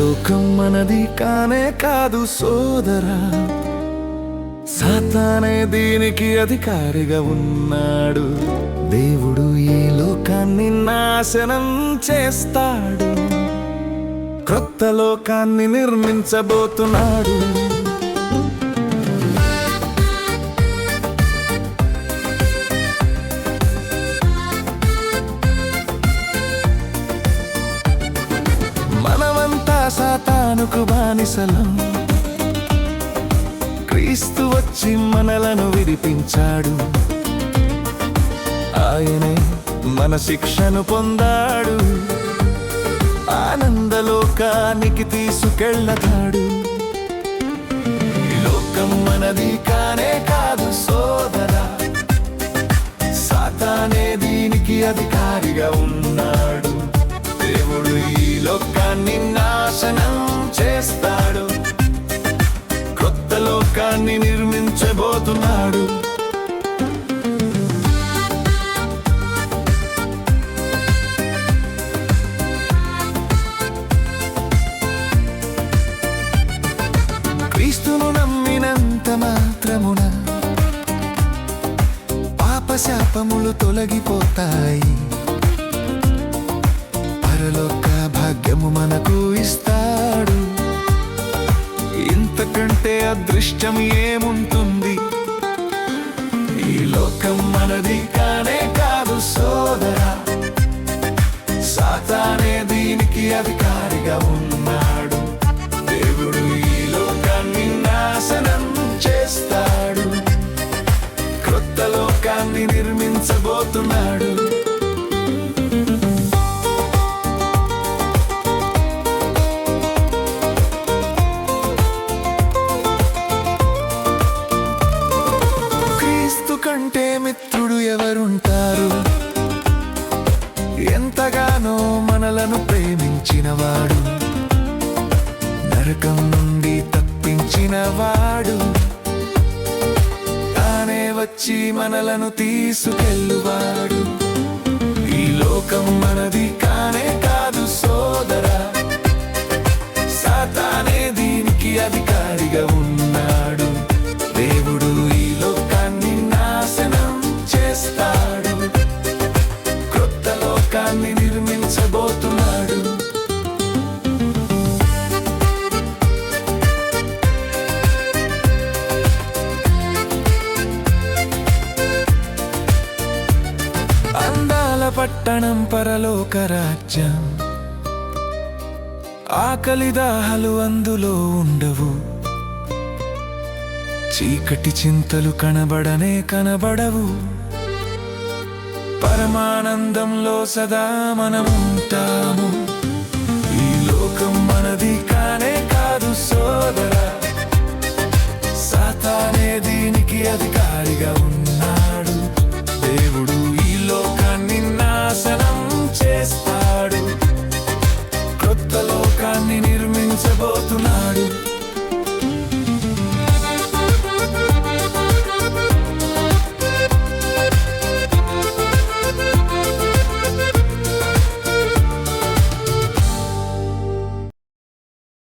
మనది కానే కాదు సోదరా. సాతానే దీనికి అధికారిగా ఉన్నాడు. దేవుడు ఈ లోకాన్ని నాశనం చేస్తాడు. క్రొత్త లోకాన్ని నిర్మించబోతున్నాడు. సాతానుకు బానిసలం. క్రీస్తు వచ్చి మనలను విడిపించాడు. ఆయనే మన శిక్షను పొందాడు. ఆనందలోకానికి తీసుకెళ్ళతాడు లోకం మనది కానే కాదు సోదరా. సాతానే దీనికి అధికారిగా ఉన్నాడు. దేవుడు ఈ లోకాన్ని నాశనం చేస్తాడు. కొత్త లోకాన్ని నిర్మించబోతున్నాడు. క్రీస్తును నమ్మినంత మాత్రమున పాపశాపములు తొలగిపోతాయి. కంటే అదృష్టం ఏముంటుంది? ఈ లోకం మనది కానే కాదు సోదరా. సాతానే దీనికి అధికారిగా ఉన్నాడు. దేవుడు ఈ లోకాన్ని నాశనం చేస్తాడు. క్రొత్త లోకాన్ని నిర్మించబోతున్నాడు. ఎంతగానో మనలను ప్రేమించినవాడు. నరకం నుండి తప్పించినవాడు. తానే వచ్చి మనలను తీసుకెళ్ళువాడు. ఈ లోకం మనది కానే కాదు సోదరా. సాతానే దీనికి అధికారిగా ఉంది పట్టణం పరలోక రాజ్యం. ఆకలి దాహలు అందులో ఉండవు. చీకటి చింతలు కనబడనే కనబడవు. పరమానందంలో సదా మనముంటాము. ఈ లోకం మనది కానే